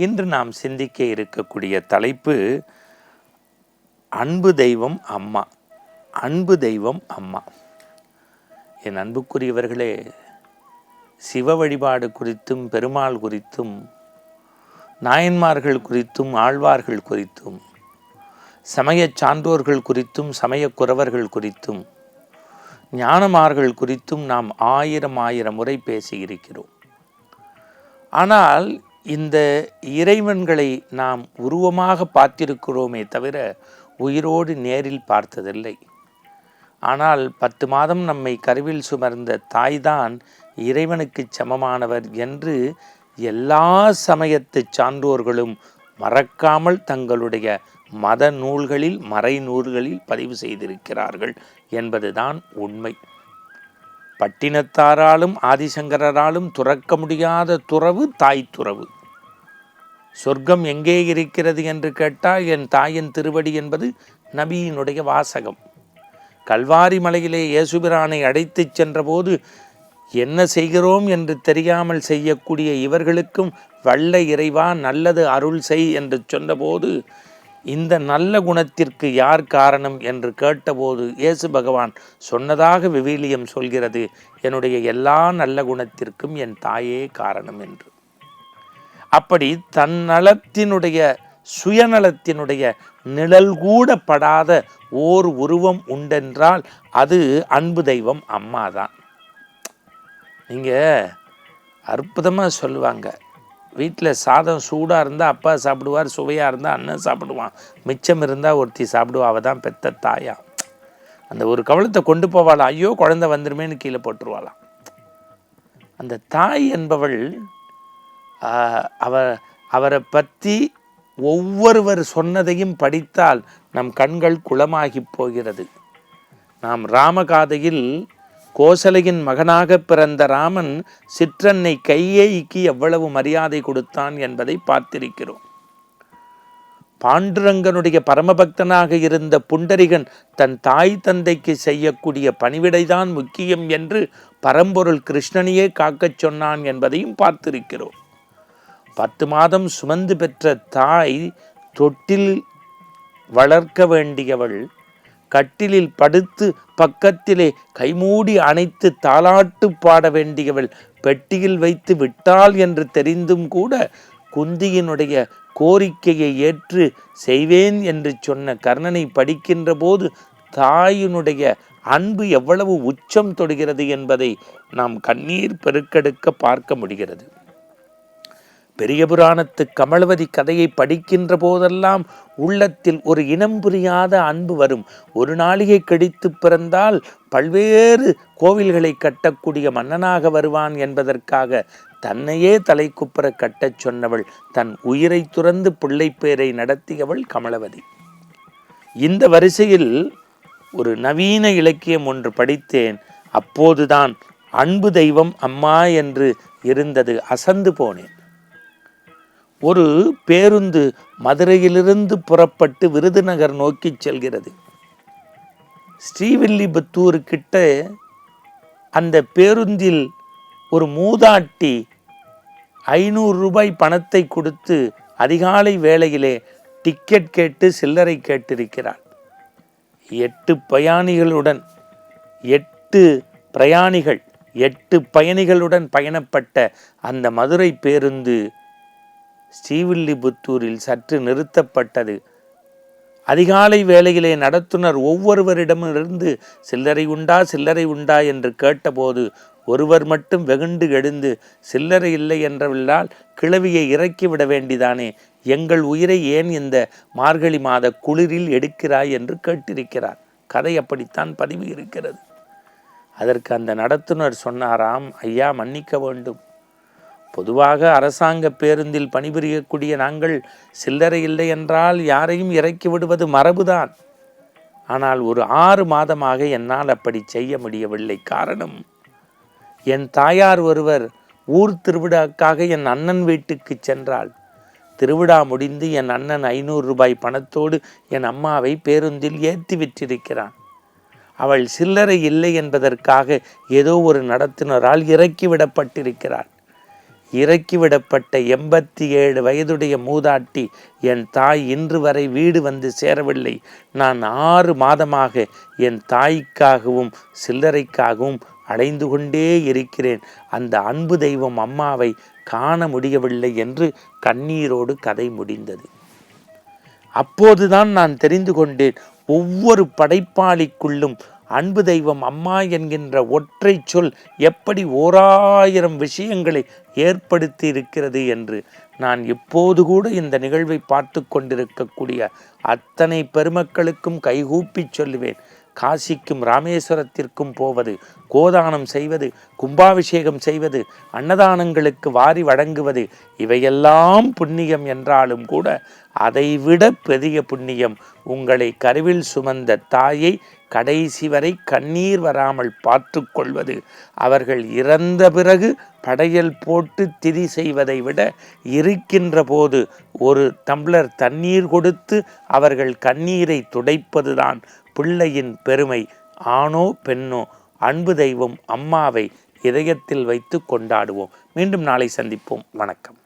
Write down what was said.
இன்று நாம் சிந்திக்க இருக்கக்கூடிய தலைப்பு அன்பு தெய்வம் அம்மா அன்பு தெய்வம் அம்மா. என் அன்புக்குரியவர்களே சிவ வழிபாடு குறித்தும் பெருமாள் குறித்தும் நாயன்மார்கள் குறித்தும் ஆழ்வார்கள் குறித்தும் சமயச் சான்றோர்கள் குறித்தும் சமயக் குறவர்கள் குறித்தும் ஞானமார்கள் குறித்தும் நாம் ஆயிரம் ஆயிரம் முறை பேசியிருக்கிறோம். ஆனால் இந்த இறைவன்களை நாம் உருவமாக பார்த்திருக்கிறோமே தவிர உயிரோடு நேரில் பார்த்ததில்லை. ஆனால் பத்து மாதம் நம்மை கருவில் சுமர்ந்த தாய்தான் இறைவனுக்கு சமமானவர் என்று எல்லா சமயத்து சான்றோர்களும் மறக்காமல் தங்களுடைய மத நூல்களில் மறை நூல்களில் பதிவு செய்திருக்கிறார்கள் என்பதுதான் உண்மை. பட்டினத்தாராலும் ஆதிசங்கராலும் துறக்க முடியாத துறவு தாய் துறவு. சொர்க்கம் எங்கே இருக்கிறது என்று கேட்டால் என் தாயின் திருவடி என்பது நபியினுடைய வாசகம். கல்வாரி மலையிலே இயேசுபிரானை அடைத்துச் சென்றபோது என்ன செய்கிறோம் என்று தெரியாமல் செய்யக்கூடிய இவர்களுக்கும் வல்ல இறைவா நல்லது அருள் செய் என்று சொன்னபோது இந்த நல்ல குணத்திற்கு யார் காரணம் என்று கேட்டபோது இயேசு பகவான் சொன்னதாக விவிலியம் சொல்கிறது என்னுடைய எல்லா நல்ல குணத்திற்கும் என் தாயே காரணம் என்று. அப்படி தன்னலத்தினுடைய சுயநலத்தினுடைய நிழல் கூட படாத ஓர் உருவம் உண்டென்றால் அது அன்பு தெய்வம் அம்மா தான் நீங்கள் அற்புதமாக சொல்லுவாங்க. வீட்டில் சாதம் சூடாக இருந்தால் அப்பா சாப்பிடுவார் சுவையாக இருந்தால் அண்ணன் சாப்பிடுவான். மிச்சம் இருந்தால் ஒருத்தி சாப்பிடுவா அவள் தான் பெத்த தாயா. அந்த ஒரு கவலத்தை கொண்டு போவாளாம். ஐயோ குழந்தை வந்துருமேன்னு கீழே போட்டுருவாளாம். அந்த தாய் என்பவள் அவ அவரை பற்றி ஒவ்வொருவர் சொன்னதையும் படித்தால் நம் கண்கள் குளமாகி போகிறது. நாம் ராமகாதையில் கோசலையின் மகனாக பிறந்த ராமன் சிற்றன்னை கையேய்க்கு எவ்வளவு மரியாதை கொடுத்தான் என்பதை பார்த்திருக்கிறோம். பாண்டுரங்கனுடைய பரமபக்தனாக இருந்த புண்டரிகன் தன் தாய் தந்தைக்கு செய்யக்கூடிய பணிவிடைதான் முக்கியம் என்று பரம்பொருள் கிருஷ்ணனையே காக்கச் சொன்னான் என்பதையும் பார்த்திருக்கிறோம். பத்து மாதம் சுமந்து பெற்ற தாய் தொட்டில் வளர்க்க வேண்டியவள் கட்டிலில் படுத்து பக்கத்திலே கைமூடி அணைத்து தாளாட்டு பாட வேண்டியவள் பெட்டியில் வைத்து விட்டாள் என்று தெரிந்தும் கூட குந்தியினுடைய கோரிக்கையை ஏற்று செய்வேன் என்று சொன்ன கர்ணனை படிக்கின்ற போது தாயினுடைய அன்பு எவ்வளவு உச்சம் தொடுகிறது என்பதை நாம் கண்ணீர் பெருக்கெடுக்க பார்க்க முடிகிறது. பெரிய புராணத்து கமலவதி கதையை படிக்கின்ற போதெல்லாம் உள்ளத்தில் ஒரு இனம் புரியாத அன்பு வரும். ஒரு நாளிகை கடித்து பிறந்தால் பல்வேறு கோவில்களை கட்டக்கூடிய மன்னனாக வருவான் என்பதற்காக தன்னையே தலைக்குப்புற கட்டச் சொன்னவள் தன் உயிரை துறந்து பிள்ளைப்பேரை நடத்தியவள் கமலவதி. இந்த வரிசையில் ஒரு நவீன இலக்கியம் ஒன்று படித்தேன். அப்போதுதான் அன்பு தெய்வம் அம்மா என்று இருந்தது அசந்து போனேன். ஒரு பேருந்து மதுரையிலிருந்து புறப்பட்டு விருதுநகர் நோக்கி செல்கிறது. ஸ்ரீவில்லிபுத்தூர் கிட்ட அந்த பேருந்தில் ஒரு மூதாட்டி ஐநூறு ரூபாய் பணத்தை கொடுத்து அதிகாலை வேளையிலே டிக்கெட் கேட்டு சில்லறை கேட்டிருக்கிறார் எட்டு பயணிகளுடன் எட்டு பிரயாணிகள் எட்டு பயணிகளுடன் பயணப்பட்ட அந்த மதுரை பேருந்து ஸ்ரீவில்லிபுத்தூரில் சற்று நிறுத்தப்பட்டது. அதிகாலை வேளையிலே நடத்துனர் ஒவ்வொருவரிடமிருந்து சில்லறை உண்டா சில்லறை உண்டா? என்று கேட்டபோது ஒருவர் மட்டும் வெகுண்டு எழுந்து சில்லறை இல்லை என்றவில்லால் கிழவியை இறக்கிவிட வேண்டிதானே? எங்கள் உயிரை ஏன் இந்த மார்கழி மாத குளிரில் எடுக்கிறாய்? என்று கேட்டிருக்கிறார். கதை அப்படித்தான் பதிவு இருக்கிறது. அதற்கு அந்த நடத்துனர் சொன்னாராம் ஐயா மன்னிக்க வேண்டும். பொதுவாக அரசாங்க பேருந்தில் பணிபுரியக்கூடிய நாங்கள் சில்லறை இல்லை என்றால் யாரையும் இறக்கி விடுவது மரபுதான். ஆனால் ஒரு ஆறு மாதமாக என்னால் அப்படி செய்ய முடியவில்லை. காரணம் என் தாயார் ஒருவர் ஊர் திருவிழாக்காக என் அண்ணன் வீட்டுக்கு சென்றாள். திருவிழா முடிந்து என் அண்ணன் ஐநூறு ரூபாய் பணத்தோடு என் அம்மாவை பேருந்தில் ஏற்றி விற்றிருக்கிறான் அவள் சில்லறை இல்லை என்பதற்காக ஏதோ ஒரு நடத்துனரால் இறக்கிவிடப்பட்டிருக்கிறாள் இறக்கிவிடப்பட்ட எண்பத்தி ஏழு வயதுடைய மூதாட்டி என் தாய் இன்று வரை வீடு வந்து சேரவில்லை. நான் ஆறு மாதமாக என் தாய்க்காகவும் சில்லறைக்காகவும் அலைந்து கொண்டே இருக்கிறேன். அந்த அன்பு தெய்வம் அம்மாவை காண முடியவில்லை என்று கண்ணீரோடு கதை முடிந்தது. அப்போதுதான் நான் தெரிந்து கொண்டேன் ஒவ்வொரு படைப்பாளிக்குள்ளும் அன்பு தெய்வம் அம்மா என்கின்ற ஒற்றை சொல் எப்படி ஓராயிரம் விஷயங்களை ஏற்படுத்தி இருக்கிறது என்று நான் இப்போது கூட இந்த நிகழ்வை பார்த்து கொண்டிருக்கக்கூடிய அத்தனை பெருமக்களுக்கும் கைகூப்பி சொல்லுவேன். காசிக்கும் ராமேஸ்வரத்திற்கும் போவது கோதானம் செய்வது கும்பாபிஷேகம் செய்வது அன்னதானங்களுக்கு வாரி வழங்குவது இவையெல்லாம் புண்ணியம் என்றாலும் கூட அதைவிட பெரிய புண்ணியம் உங்களை கருவில் சுமந்த தாயை கடைசி வரை கண்ணீர் வராமல் பார்த்து கொள்வது. அவர்கள் இறந்த பிறகு படையல் போட்டு திதி செய்வதை விட இருக்கின்ற போது ஒரு டம்ளர் தண்ணீர் கொடுத்து அவர்கள் கண்ணீரை துடைப்பதுதான் பிள்ளையின் பெருமை ஆணோ பெண்ணோ அன்பு தெய்வம் அம்மாவை இதயத்தில் வைத்து கொண்டாடுவோம். மீண்டும் நாளை சந்திப்போம். வணக்கம்.